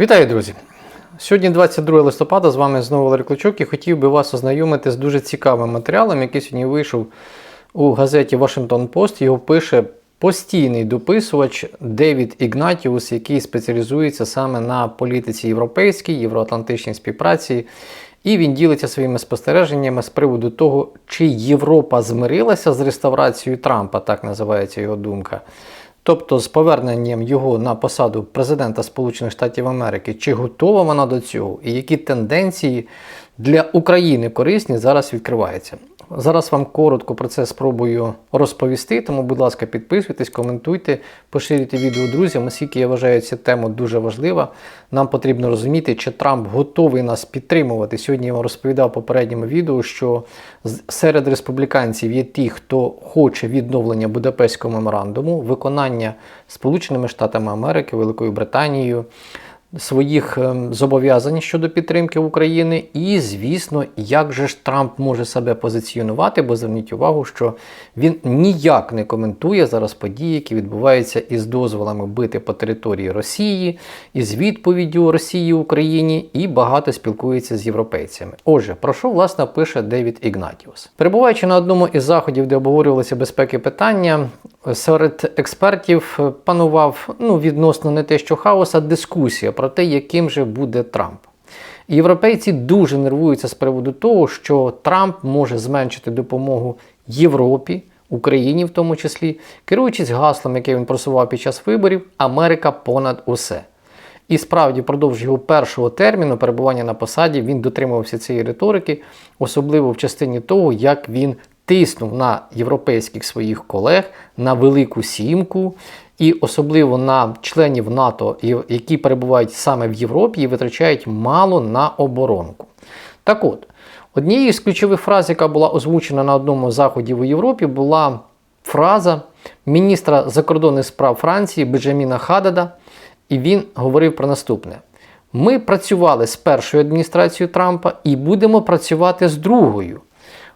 Вітаю, друзі! Сьогодні 22 листопада, з вами знову Валерій Клочок і хотів би вас ознайомити з дуже цікавим матеріалом, який сьогодні вийшов у газеті Washington Post. Його пише постійний дописувач Девід Ігнатіус, який спеціалізується саме на політиці європейській, євроатлантичній співпраці. І він ділиться своїми спостереженнями з приводу того, чи Європа змирилася з реставрацією Трампа, так називається його думка. Тобто з поверненням його на посаду президента Сполучених Штатів Америки, чи готова вона до цього, і які тенденції для України корисні зараз відкриваються. Зараз вам коротко про це спробую розповісти, тому, будь ласка, підписуйтесь, коментуйте, поширюйте відео друзям, оскільки я вважаю цю тему дуже важлива. Нам потрібно розуміти, чи Трамп готовий нас підтримувати. Сьогодні я вам розповідав попередньому відео, що серед республіканців є ті, хто хоче відновлення Будапештського меморандуму, виконання Сполученими Штатами Америки, Великою Британією своїх ем, зобов'язань щодо підтримки України. І, звісно, як же ж Трамп може себе позиціонувати, бо зверніть увагу, що він ніяк не коментує зараз події, які відбуваються із дозволами бити по території Росії, із відповіддю Росії Україні, і багато спілкується з європейцями. Отже, про що власне пише Девід Ігнатіус? Перебуваючи на одному із заходів, де обговорювалися безпеки питання, серед експертів панував ну, відносно не те, що хаос, а дискусія про те, яким же буде Трамп. Європейці дуже нервуються з приводу того, що Трамп може зменшити допомогу Європі, Україні в тому числі, керуючись гаслом, яке він просував під час виборів Америка понад усе. І справді, впродовж його першого терміну перебування на посаді він дотримувався цієї риторики, особливо в частині того, як він тиснув на європейських своїх колег, на Велику Сімку, і особливо на членів НАТО, які перебувають саме в Європі і витрачають мало на оборонку. Так от, однією з ключових фраз, яка була озвучена на одному з заходів у Європі, була фраза міністра закордонних справ Франції Бенджаміна Хадада, і він говорив про наступне: ми працювали з першою адміністрацією Трампа і будемо працювати з другою.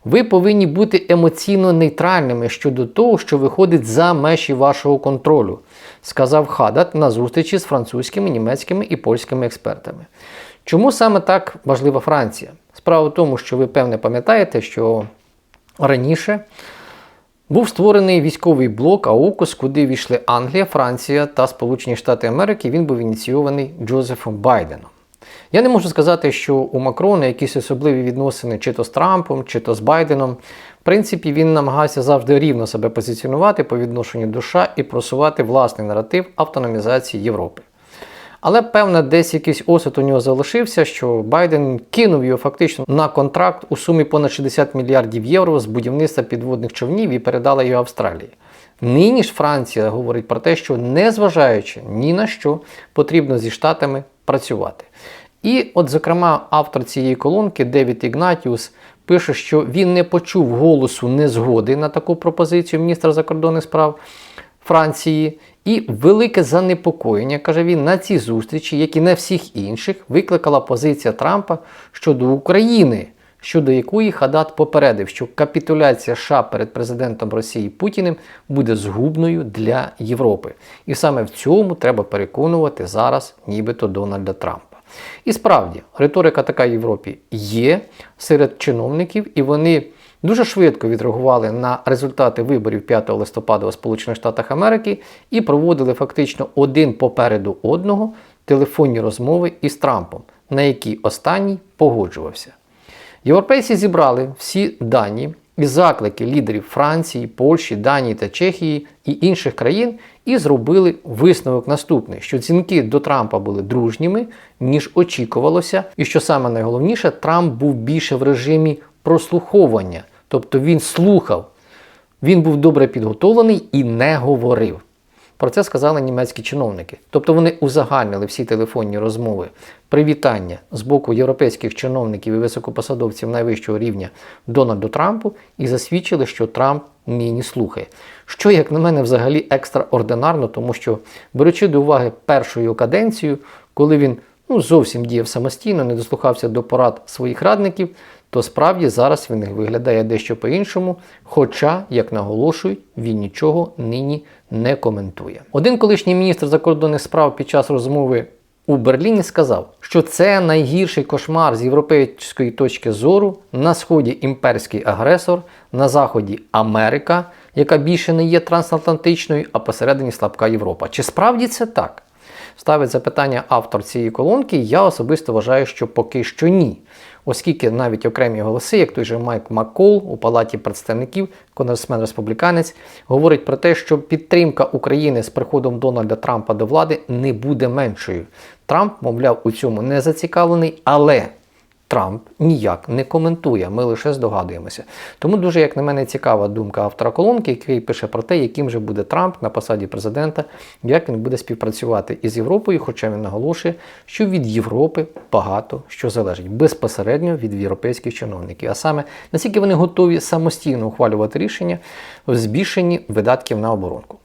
Ви повинні бути емоційно нейтральними щодо того, що виходить за межі вашого контролю, сказав Хадат на зустрічі з французькими, німецькими і польськими експертами. Чому саме так важлива Франція? Справа в тому, що ви певне пам'ятаєте, що раніше був створений військовий блок АУКУС, куди війшли Англія, Франція та Сполучені Штати Америки. Він був ініційований Джозефом Байденом. Я не можу сказати, що у Макрона якісь особливі відносини чи то з Трампом, чи то з Байденом. В принципі, він намагався завжди рівно себе позиціонувати по відношенню до США і просувати власний наратив автономізації Європи. Але певно, десь якийсь осад у нього залишився, що Байден кинув його фактично на контракт у сумі понад 60 мільярдів євро з будівництва підводних човнів і передала його Австралії. Нині ж Франція говорить про те, що незважаючи ні на що потрібно зі штатами працювати. І, от, зокрема, автор цієї колонки Девід Ігнатіус пише, що він не почув голосу незгоди на таку пропозицію міністра закордонних справ Франції. І велике занепокоєння, каже він, на цій зустрічі, як і на всіх інших, викликала позиція Трампа щодо України, щодо якої Хадат попередив, що капітуляція США перед президентом Росії Путіним буде згубною для Європи. І саме в цьому треба переконувати зараз, нібито Дональда Трампа. І справді, риторика така в Європі є серед чиновників, і вони дуже швидко відреагували на результати виборів 5 листопада у Сполучених Штатах Америки і проводили фактично один попереду одного телефонні розмови із Трампом, на які останній погоджувався. Європейці зібрали всі дані і заклики лідерів Франції, Польщі, Данії та Чехії і інших країн і зробили висновок наступний: що дзвінки до Трампа були дружніми, ніж очікувалося, і що саме найголовніше, Трамп був більше в режимі прослуховування, тобто він слухав, він був добре підготовлений і не говорив. Про це сказали німецькі чиновники. Тобто вони узагальнили всі телефонні розмови, привітання з боку європейських чиновників і високопосадовців найвищого рівня Дональду Трампу і засвідчили, що Трамп нині слухає. Що, як на мене, взагалі екстраординарно, тому що, беручи до уваги першу його каденцію, коли він ну, зовсім діяв самостійно, не дослухався до порад своїх радників, то справді зараз він виглядає дещо по-іншому, хоча, як наголошують, він нічого нині не коментує. Один колишній міністр закордонних справ під час розмови у Берліні сказав, що це найгірший кошмар з європейської точки зору на сході імперський агресор, на заході Америка, яка більше не є трансатлантичною, а посередині слабка Європа. Чи справді це так? Ставить запитання автор цієї колонки. Я особисто вважаю, що поки що ні. Оскільки навіть окремі голоси, як той же Майк Маккол у Палаті представників, конгресмен республіканець, говорить про те, що підтримка України з приходом Дональда Трампа до влади не буде меншою. Трамп, мовляв, у цьому не зацікавлений, але Трамп ніяк не коментує, ми лише здогадуємося. Тому дуже, як на мене, цікава думка автора колонки, який пише про те, яким же буде Трамп на посаді президента, як він буде співпрацювати із Європою, хоча він наголошує, що від Європи багато що залежить безпосередньо від європейських чиновників, а саме наскільки вони готові самостійно ухвалювати рішення в збільшенні видатків на оборонку.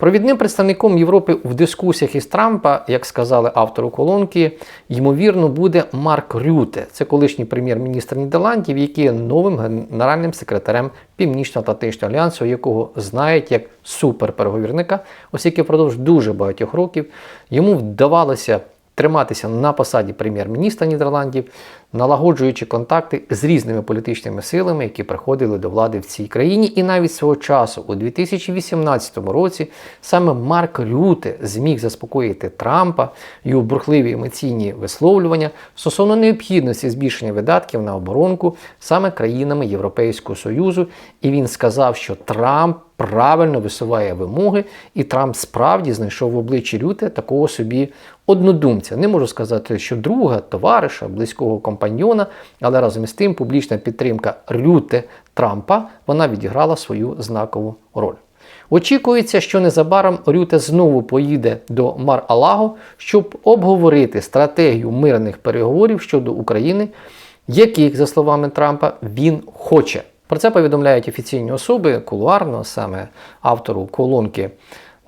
Провідним представником Європи в дискусіях із Трампа, як сказали автору колонки, ймовірно, буде Марк Рюте. Це колишній прем'єр-міністр Нідерландів, який є новим генеральним секретарем Північно-Атлантичного альянсу, якого знають як суперпереговірника, оскільки впродовж дуже багатьох років йому вдавалося триматися на посаді прем'єр-міністра Нідерландів, налагоджуючи контакти з різними політичними силами, які приходили до влади в цій країні. І навіть свого часу, у 2018 році, саме Марк Рюте зміг заспокоїти Трампа його бурхливі емоційні висловлювання стосовно необхідності збільшення видатків на оборонку саме країнами Європейського Союзу. І він сказав, що Трамп. Правильно висуває вимоги, і Трамп справді знайшов в обличчі Рюте такого собі однодумця. Не можу сказати, що друга, товариша, близького компаньйона, але разом із тим публічна підтримка Рюте Трампа вона відіграла свою знакову роль. Очікується, що незабаром Рюте знову поїде до Мар-Алаго, щоб обговорити стратегію мирних переговорів щодо України, яких, за словами Трампа, він хоче. Про це повідомляють офіційні особи кулуарно, саме автору колонки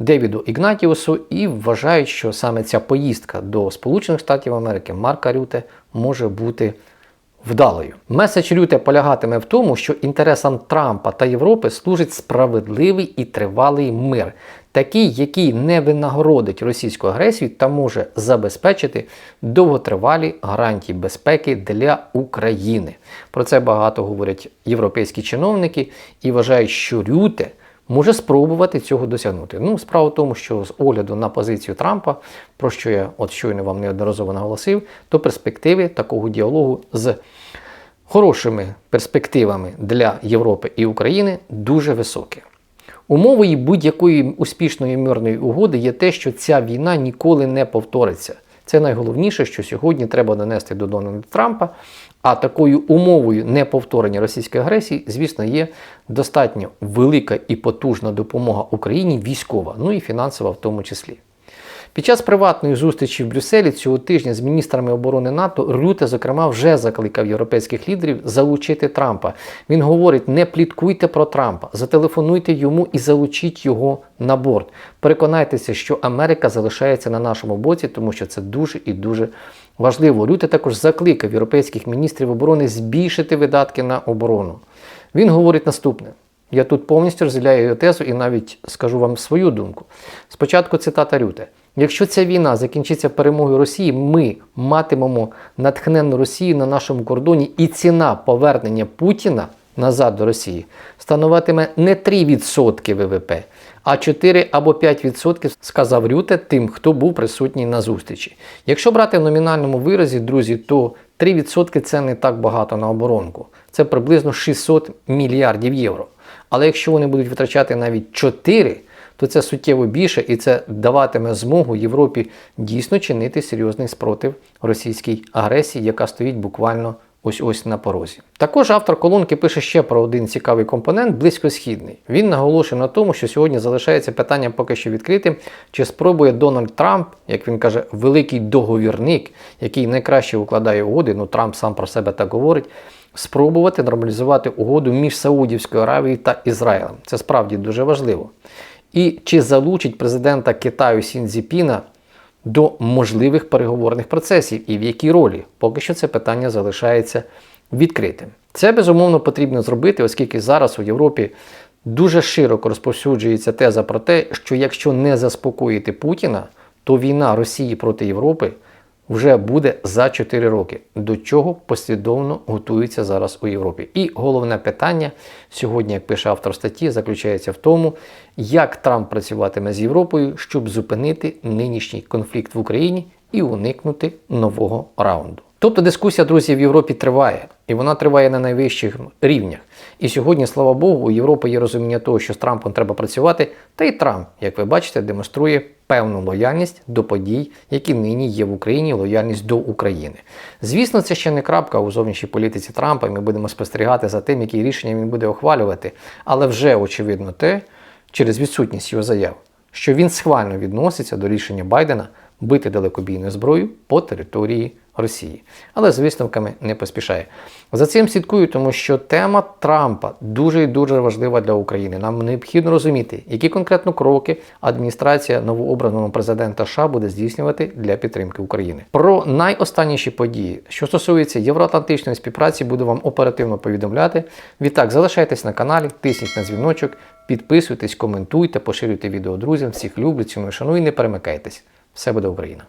Девіду Ігнатіусу, і вважають, що саме ця поїздка до Сполучених Штатів Америки Марка Рюте може бути вдалою. Меседж Рюте полягатиме в тому, що інтересам Трампа та Європи служить справедливий і тривалий мир, такий, який не винагородить російську агресію та може забезпечити довготривалі гарантії безпеки для України. Про це багато говорять європейські чиновники і вважають, що Рюте може спробувати цього досягнути. Ну, справа в тому, що з огляду на позицію Трампа, про що я от щойно вам неодноразово наголосив, то перспективи такого діалогу з хорошими перспективами для Європи і України дуже високі. Умовою будь-якої успішної мирної угоди є те, що ця війна ніколи не повториться. Це найголовніше, що сьогодні треба донести до Дональда Трампа. А такою умовою неповторення російської агресії, звісно, є достатньо велика і потужна допомога Україні військова, ну і фінансова в тому числі. Під час приватної зустрічі в Брюсселі цього тижня з міністрами оборони НАТО Рюте, зокрема, вже закликав європейських лідерів залучити Трампа. Він говорить: не пліткуйте про Трампа, зателефонуйте йому і залучіть його на борт. Переконайтеся, що Америка залишається на нашому боці, тому що це дуже і дуже важливо. Рюте також закликав європейських міністрів оборони збільшити видатки на оборону. Він говорить наступне. Я тут повністю розділяю його тезу і навіть скажу вам свою думку. Спочатку цитата Рюте. Якщо ця війна закінчиться перемогою Росії, ми матимемо натхненну Росію на нашому кордоні, і ціна повернення Путіна назад до Росії становитиме не 3% ВВП, а 4 або 5%, сказав Рюте тим, хто був присутній на зустрічі. Якщо брати в номінальному виразі, друзі, то 3% це не так багато на оборонку. Це приблизно 600 мільярдів євро. Але якщо вони будуть витрачати навіть 4, то це суттєво більше і це даватиме змогу Європі дійсно чинити серйозний спротив російській агресії, яка стоїть буквально ось ось на порозі. Також автор колонки пише ще про один цікавий компонент близькосхідний. Він наголошує на тому, що сьогодні залишається питання поки що відкритим, чи спробує Дональд Трамп, як він каже, великий договірник, який найкраще укладає угоди. Ну Трамп сам про себе так говорить. Спробувати нормалізувати угоду між Саудівською Аравією та Ізраїлем. Це справді дуже важливо. І чи залучить президента Китаю Сінзіпіна до можливих переговорних процесів і в якій ролі? Поки що це питання залишається відкритим. Це безумовно потрібно зробити, оскільки зараз у Європі дуже широко розповсюджується теза про те, що якщо не заспокоїти Путіна, то війна Росії проти Європи вже буде за 4 роки, до чого послідовно готується зараз у Європі. І головне питання сьогодні, як пише автор статті, заключається в тому, як Трамп працюватиме з Європою, щоб зупинити нинішній конфлікт в Україні і уникнути нового раунду. Тобто дискусія, друзі, в Європі триває, і вона триває на найвищих рівнях. І сьогодні, слава Богу, у Європи є розуміння того, що з Трампом треба працювати, та й Трамп, як ви бачите, демонструє певну лояльність до подій, які нині є в Україні, лояльність до України. Звісно, це ще не крапка у зовнішній політиці Трампа, ми будемо спостерігати за тим, які рішення він буде ухвалювати. Але вже очевидно те, через відсутність його заяв, що він схвально відноситься до рішення Байдена бити далекобійною зброєю по території Росії. Але з висновками не поспішає. За цим слідкую, тому що тема Трампа дуже і дуже важлива для України. Нам необхідно розуміти, які конкретно кроки адміністрація новообраного президента США буде здійснювати для підтримки України. Про найостанніші події, що стосується євроатлантичної співпраці, буду вам оперативно повідомляти. Відтак, залишайтесь на каналі, тисніть на дзвіночок, підписуйтесь, коментуйте, поширюйте відео друзям. Всіх люблю, ціную, шаную і не перемикайтесь. Все буде Україна!